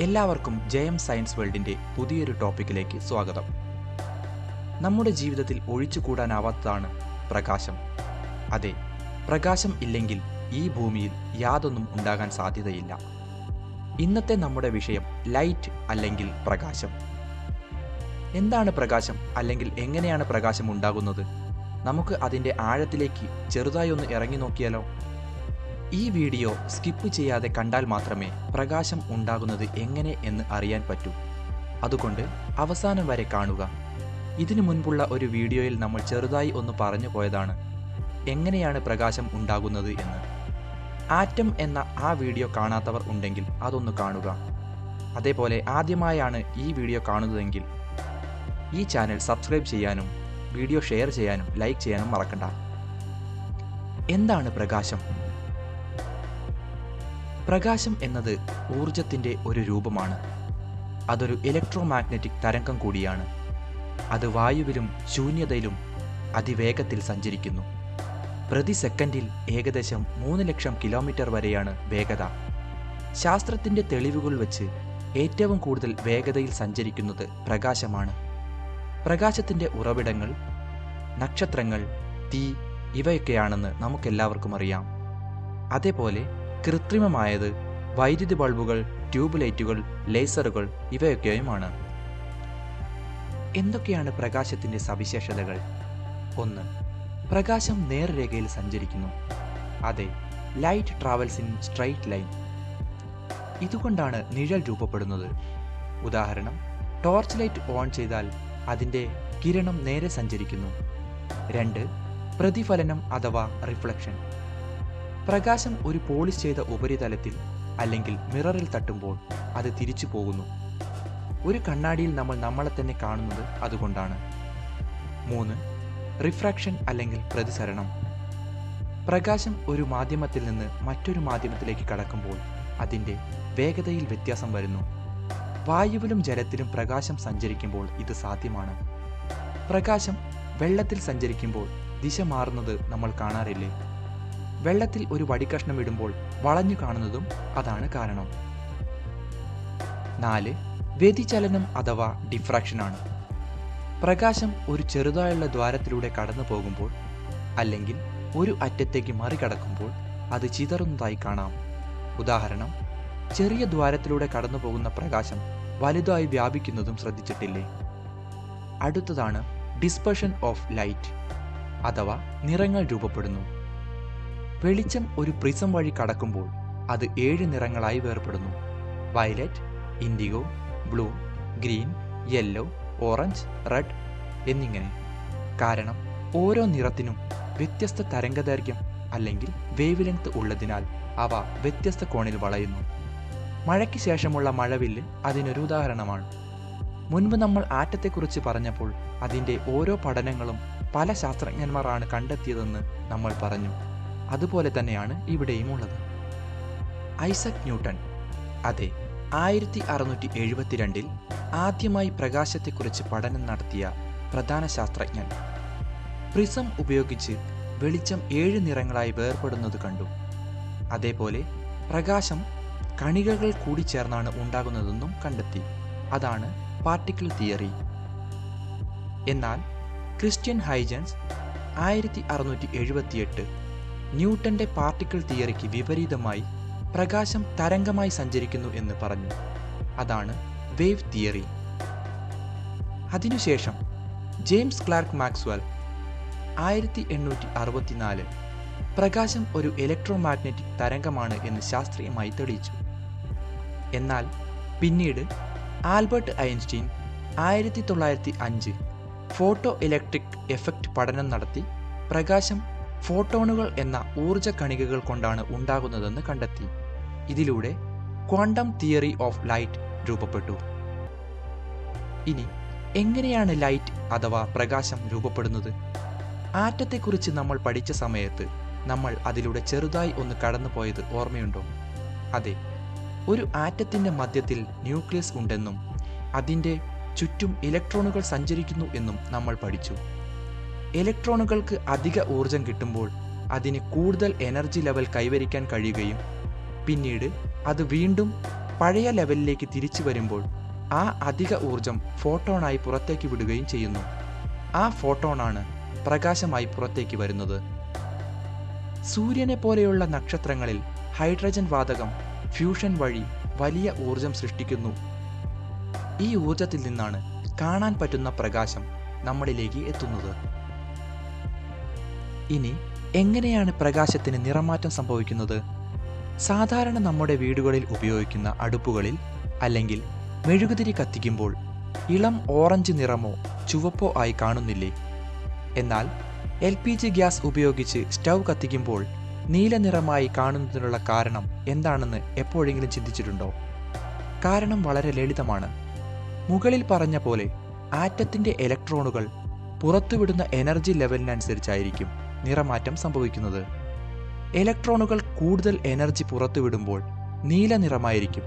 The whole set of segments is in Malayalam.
എല്ലാവർക്കും ജയം സയൻസ് വേൾഡിന്റെ പുതിയൊരു ടോപ്പിക്കിലേക്ക് സ്വാഗതം. നമ്മുടെ ജീവിതത്തിൽ ഒഴിച്ചുകൂടാനാവാത്തതാണ് പ്രകാശം. അതെ പ്രകാശം ഇല്ലെങ്കിൽ ഈ ഭൂമിയിൽ യാതൊന്നും ഉണ്ടാകാൻ സാധ്യതയില്ല. ഇന്നത്തെ നമ്മുടെ വിഷയം ലൈറ്റ് അല്ലെങ്കിൽ പ്രകാശം. എന്താണ് പ്രകാശം അല്ലെങ്കിൽ എങ്ങനെയാണ് പ്രകാശം ഉണ്ടാകുന്നത്? നമുക്ക് അതിന്റെ ആഴത്തിലേക്ക് ചെറുതായി ഒന്ന് ഇറങ്ങി നോക്കിയാലോ? ഈ വീഡിയോ സ്കിപ്പ് ചെയ്യാതെ കണ്ടാൽ മാത്രമേ പ്രകാശം ഉണ്ടാകുന്നത് എങ്ങനെ എന്ന് അറിയാൻ പറ്റൂ. അതുകൊണ്ട് അവസാനം വരെ കാണുക. ഇതിനു മുൻപുള്ള ഒരു വീഡിയോയിൽ നമ്മൾ ചെറുതായി ഒന്ന് പറഞ്ഞു പോയതാണ്. എങ്ങനെയാണ് പ്രകാശം ഉണ്ടാകുന്നത് എന്ന്. ആറ്റം എന്ന ആ വീഡിയോ കാണാത്തവർ ഉണ്ടെങ്കിൽ അതൊന്ന് കാണുക. അതേപോലെ ആദ്യമായാണ് ഈ വീഡിയോ കാണുന്നതെങ്കിൽ ഈ ചാനൽ സബ്സ്ക്രൈബ് ചെയ്യാനും വീഡിയോ ഷെയർ ചെയ്യാനും ലൈക്ക് ചെയ്യാനും മറക്കണ്ട. എന്താണ് പ്രകാശം? പ്രകാശം എന്നത് ഊർജത്തിന്റെ ഒരു രൂപമാണ്. അതൊരു ഇലക്ട്രോ മാഗ്നറ്റിക് തരംഗം കൂടിയാണ്. അത് വായുവിലും ശൂന്യതയിലും അതിവേഗത്തിൽ സഞ്ചരിക്കുന്നു. പ്രതി സെക്കൻഡിൽ ഏകദേശം മൂന്ന് ലക്ഷം കിലോമീറ്റർ വരെയാണ് വേഗത. ശാസ്ത്രത്തിന്റെ തെളിവുകൾ വെച്ച് ഏറ്റവും കൂടുതൽ വേഗതയിൽ സഞ്ചരിക്കുന്നത് പ്രകാശമാണ്. പ്രകാശത്തിന്റെ ഉറവിടങ്ങൾ നക്ഷത്രങ്ങൾ തീ ഇവയൊക്കെയാണെന്ന് നമുക്കെല്ലാവർക്കും അറിയാം. അതേപോലെ കൃത്രിമമായത് വൈദ്യുതി ബൾബുകൾ ട്യൂബ് ലൈറ്റുകൾ ലേസറുകൾ ഇവയൊക്കെയുമാണ്. എന്തൊക്കെയാണ് പ്രകാശത്തിന്റെ സവിശേഷതകൾ? ഒന്ന് പ്രകാശം നേർരേഖയിൽ സഞ്ചരിക്കുന്നു. അതെ light travels in straight line. ഇതുകൊണ്ടാണ് നിഴൽ രൂപപ്പെടുന്നത്. ഉദാഹരണം ടോർച്ച് ലൈറ്റ് ഓൺ ചെയ്താൽ അതിന്റെ കിരണം നേരെ സഞ്ചരിക്കുന്നു. രണ്ട് പ്രതിഫലനം അഥവാ റിഫ്ലക്ഷൻ. പ്രകാശം ഒരു പോളിഷ് ചെയ്ത ഉപരിതലത്തിൽ അല്ലെങ്കിൽ മിററിൽ തട്ടുമ്പോൾ അത് തിരിച്ചു പോകുന്നു. ഒരു കണ്ണാടിയിൽ നമ്മൾ നമ്മളെ തന്നെ കാണുന്നത് അതുകൊണ്ടാണ്. മൂന്ന് റിഫ്രാക്ഷൻ അല്ലെങ്കിൽ പ്രതിസരണം. പ്രകാശം ഒരു മാധ്യമത്തിൽ നിന്ന് മറ്റൊരു മാധ്യമത്തിലേക്ക് കടക്കുമ്പോൾ അതിന്റെ വേഗതയിൽ വ്യത്യാസം വരുന്നു. വായുവിലും ജലത്തിലും പ്രകാശം സഞ്ചരിക്കുമ്പോൾ ഇത് സാധ്യമാണ്. പ്രകാശം വെള്ളത്തിൽ സഞ്ചരിക്കുമ്പോൾ ദിശ മാറുന്നത് നമ്മൾ കാണാറില്ലേ? വെള്ളത്തിൽ ഒരു വടിക്കഷ്ണം ഇടുമ്പോൾ വളഞ്ഞു കാണുന്നതും അതാണ് കാരണം. നാല് വ്യതിചലനം അഥവാ ഡിഫ്രാക്ഷനാണ് പ്രകാശം ഒരു ചെറുതായുള്ള ദ്വാരത്തിലൂടെ കടന്നു പോകുമ്പോൾ അല്ലെങ്കിൽ ഒരു അറ്റത്തേക്ക് മറികടക്കുമ്പോൾ അത് ചിതറുന്നതായി കാണാം. ഉദാഹരണം ചെറിയ ദ്വാരത്തിലൂടെ കടന്നു പോകുന്ന പ്രകാശം വലുതായി വ്യാപിക്കുന്നതും ശ്രദ്ധിച്ചിട്ടില്ലേ? അടുത്തതാണ് ഡിസ്പെർഷൻ ഓഫ് ലൈറ്റ് അഥവാ നിറങ്ങൾ രൂപപ്പെടുന്നു. വെളിച്ചം ഒരു പ്രിസം വഴി കടക്കുമ്പോൾ അത് ഏഴ് നിറങ്ങളായി വേർപെടുന്നു. Violet indigo blue green yellow orange red എന്നിങ്ങനെ. കാരണം ഓരോ നിറത്തിനും വ്യത്യസ്ത തരംഗദൈർഘ്യം അല്ലെങ്കിൽ വേവ് ലെങ്ത് ഉള്ളതിനാൽ അവ വ്യത്യസ്ത കോണിൽ വളയുന്നു. മഴയ്ക്ക് ശേഷമുള്ള മഴവില്ല് അതിനൊരു ഉദാഹരണമാണ്. മുൻപ് നമ്മൾ ആറ്റത്തെക്കുറിച്ച് പറഞ്ഞപ്പോൾ അതിന്റെ ഓരോ പഠനങ്ങളും പല ശാസ്ത്രജ്ഞന്മാരാണ് കണ്ടെത്തിയതെന്ന് നമ്മൾ പറഞ്ഞു. അതുപോലെ തന്നെയാണ് ഇവിടെയും ഉള്ളത്. ഐസക് ന്യൂട്ടൺ അതെ ആയിരത്തി അറുന്നൂറ്റി എഴുപത്തിരണ്ടിൽ ആദ്യമായി പ്രകാശത്തെക്കുറിച്ച് പഠനം നടത്തിയ പ്രധാന ശാസ്ത്രജ്ഞൻ. പ്രിസം ഉപയോഗിച്ച് വെളിച്ചം ഏഴ് നിറങ്ങളായി വേർപെടുന്നത് കണ്ടു. അതേപോലെ പ്രകാശം കണികകൾ കൂടി ചേർന്നാണ് ഉണ്ടാകുന്നതെന്നും കണ്ടെത്തി. അതാണ് പാർട്ടിക്കിൾ തിയറി. എന്നാൽ ക്രിസ്ത്യൻ ഹൈജൻസ് ആയിരത്തി അറുന്നൂറ്റി എഴുപത്തിയെട്ട് ന്യൂട്ടന്റെ പാർട്ടിക്കിൾ തിയറിക്ക് വിപരീതമായി പ്രകാശം തരംഗമായി സഞ്ചരിക്കുന്നു എന്ന് പറഞ്ഞു. അതാണ് വേവ് തിയറി. അതിനുശേഷം ജെയിംസ് ക്ലാർക്ക് മാക്സ്വെൽ ആയിരത്തി എണ്ണൂറ്റി അറുപത്തിനാല് പ്രകാശം ഒരു ഇലക്ട്രോ മാഗ്നറ്റിക് തരംഗമാണ് എന്ന് ശാസ്ത്രീയമായി തെളിയിച്ചു. എന്നാൽ പിന്നീട് ആൽബർട്ട് ഐൻസ്റ്റീൻ ആയിരത്തി തൊള്ളായിരത്തി അഞ്ച് ഫോട്ടോ ഇലക്ട്രിക് എഫക്റ്റ് പഠനം നടത്തി പ്രകാശം ഫോട്ടോണുകൾ എന്ന ഊർജ കണികകൾ കൊണ്ടാണ് ഉണ്ടാകുന്നതെന്ന് കണ്ടെത്തി. ഇതിലൂടെ ക്വാണ്ടം തിയറി ഓഫ് ലൈറ്റ് രൂപപ്പെട്ടു. ഇനി എങ്ങനെയാണ് ലൈറ്റ് അഥവാ പ്രകാശം രൂപപ്പെടുന്നത്? ആറ്റത്തെക്കുറിച്ച് നമ്മൾ പഠിച്ച സമയത്ത് നമ്മൾ അതിലൂടെ ചെറുതായി ഒന്ന് കടന്നുപോയത് ഓർമ്മയുണ്ടോ? അതെ ഒരു ആറ്റത്തിന്റെ മധ്യത്തിൽ ന്യൂക്ലിയസ് ഉണ്ടെന്നും അതിന്റെ ചുറ്റും ഇലക്ട്രോണുകൾ സഞ്ചരിക്കുന്നു എന്നും നമ്മൾ പഠിച്ചു. ഇലക്ട്രോണുകൾക്ക് അധിക ഊർജം കിട്ടുമ്പോൾ അതിന് കൂടുതൽ എനർജി ലെവൽ കൈവരിക്കാൻ കഴിയുകയും പിന്നീട് അത് വീണ്ടും പഴയ ലെവലിലേക്ക് തിരിച്ചു വരുമ്പോൾ ആ അധിക ഊർജം ഫോട്ടോണായി പുറത്തേക്ക് വിടുകയും ചെയ്യുന്നു. ആ ഫോട്ടോണാണ് പ്രകാശമായി പുറത്തേക്ക് വരുന്നത്. സൂര്യനെ പോലെയുള്ള നക്ഷത്രങ്ങളിൽ ഹൈഡ്രജൻ വാതകം ഫ്യൂഷൻ വഴി വലിയ ഊർജം സൃഷ്ടിക്കുന്നു. ഈ ഊർജത്തിൽ നിന്നാണ് കാണാൻ പറ്റുന്ന പ്രകാശം നമ്മളിലേക്ക് എത്തുന്നത്. ഇനി എങ്ങനെയാണ് പ്രകാശത്തിന് നിറമാറ്റം സംഭവിക്കുന്നത്? സാധാരണ നമ്മുടെ വീടുകളിൽ ഉപയോഗിക്കുന്ന അടുപ്പുകളിൽ അല്ലെങ്കിൽ മെഴുകുതിരി കത്തിക്കുമ്പോൾ ഇളം ഓറഞ്ച് നിറമോ ചുവപ്പോ ആയി കാണുന്നില്ലേ? എന്നാൽ എൽ പി ജി ഗ്യാസ് ഉപയോഗിച്ച് സ്റ്റൗ കത്തിക്കുമ്പോൾ നീല നിറമായി കാണുന്നതിനുള്ള കാരണം എന്താണെന്ന് എപ്പോഴെങ്കിലും ചിന്തിച്ചിട്ടുണ്ടോ? കാരണം വളരെ ലളിതമാണ്. മുകളിൽ പറഞ്ഞ പോലെ ആറ്റത്തിന്റെ ഇലക്ട്രോണുകൾ പുറത്തുവിടുന്ന എനർജി ലെവലിനനുസരിച്ചായിരിക്കും. നിറമാറ്റം സംഭവിക്കുന്നത്. ഇലക്ട്രോണുകൾ കൂടുതൽ എനർജി പുറത്തുവിടുമ്പോൾ നീല നിറമായിരിക്കും.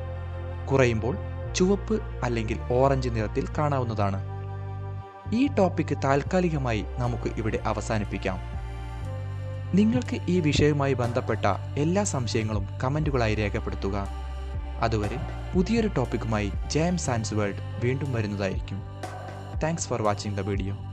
കുറയുമ്പോൾ ചുവപ്പ് അല്ലെങ്കിൽ ഓറഞ്ച് നിറത്തിൽ കാണാവുന്നതാണ്. ഈ ടോപ്പിക്ക് താൽക്കാലികമായി നമുക്ക് ഇവിടെ അവസാനിപ്പിക്കാം. നിങ്ങൾക്ക് ഈ വിഷയവുമായി ബന്ധപ്പെട്ട എല്ലാ സംശയങ്ങളും കമന്റുകളായി രേഖപ്പെടുത്തുക. അതുവരെ പുതിയൊരു ടോപ്പിക്കുമായി ജയം സയൻസ് വേൾഡ് വീണ്ടും വരുന്നതായിരിക്കും. Thanks for watching the video